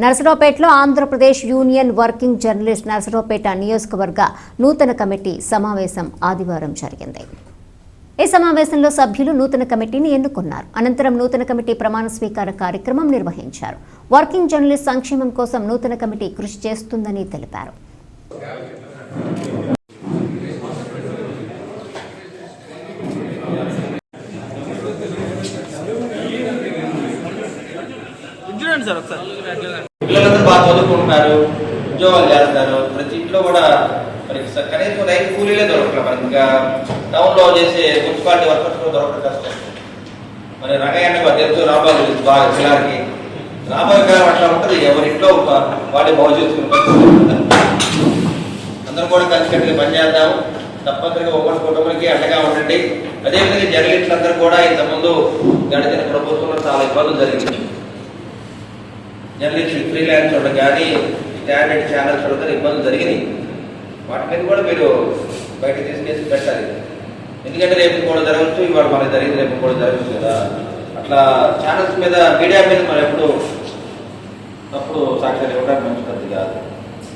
నర్సరావుపేటలో Andhra Pradesh union working journalist Narasaraopet నియోజకవర్గ నూతన committee సమావేశం ఆదివారం జరిగింది. ఈ సమావేశంలో సభ్యులు నూతన కమిటీని ఎన్నుకున్నారు. అనంతరం నూతన కమిటీ ప్రమాణ స్వీకార కార్యక్రమం నిర్వహించారు. వర్కింగ్ జర్నలిస్ట్ సంక్షేమం కోసం నూతన కమిటీ కృషి చేస్తుందని తెలిపారు. చూడండి సార్ ఒకసారి. పిల్లలందరూ బాగా చదువుకుంటున్నారు ఉద్యోగాలు చేస్తారు ప్రతి ఇంట్లో కూడా మరి కనీసం రైతు కూలీలే దొరకలేదు మనకి ఇంకా టౌన్లో చేసే మున్సిపాలిటీ వర్కర్స్ కూడా దొరకడం కష్టం. మరి రంగయ్య తెలుసు రాబోయే బాగా పిల్లలకి రాబోయే కాలం అట్లా ఉంటుంది. ఎవరింట్లో వాడి బాగు చేసుకునే అందరం కూడా కలిసికట్టుగా పనిచేద్దాము తప్పనిసరిగా ఒకరి కుటుంబానికి అండగా ఉండండి. అదేవిధంగా జర్నలిస్టులు అందరూ కూడా ఇంతకుముందు గడిచిన ప్రభుత్వంలో చాలా ఇబ్బందులు జరిగింది జర్నలిస్ట్ ఫ్రీలాన్సర్లు కానీ స్టాండర్డ్ ఛానల్స్ వాళ్ళకి ఇబ్బందులు జరిగినాయి. వాటి మీద కూడా మీరు బయట తీసుకేసి పెట్టాలి. ఎందుకంటే రేపు కూడా జరగచ్చు ఇవాళ మనకి జరిగింది రేపు కూడా జరగచ్చు కదా. అట్లా ఛానల్స్ మీద మీడియా మీద మనం ఎప్పుడు తప్పుడు సాక్ష్యాలు ఇవ్వడానికి మంచి పద్ధతి కాదు.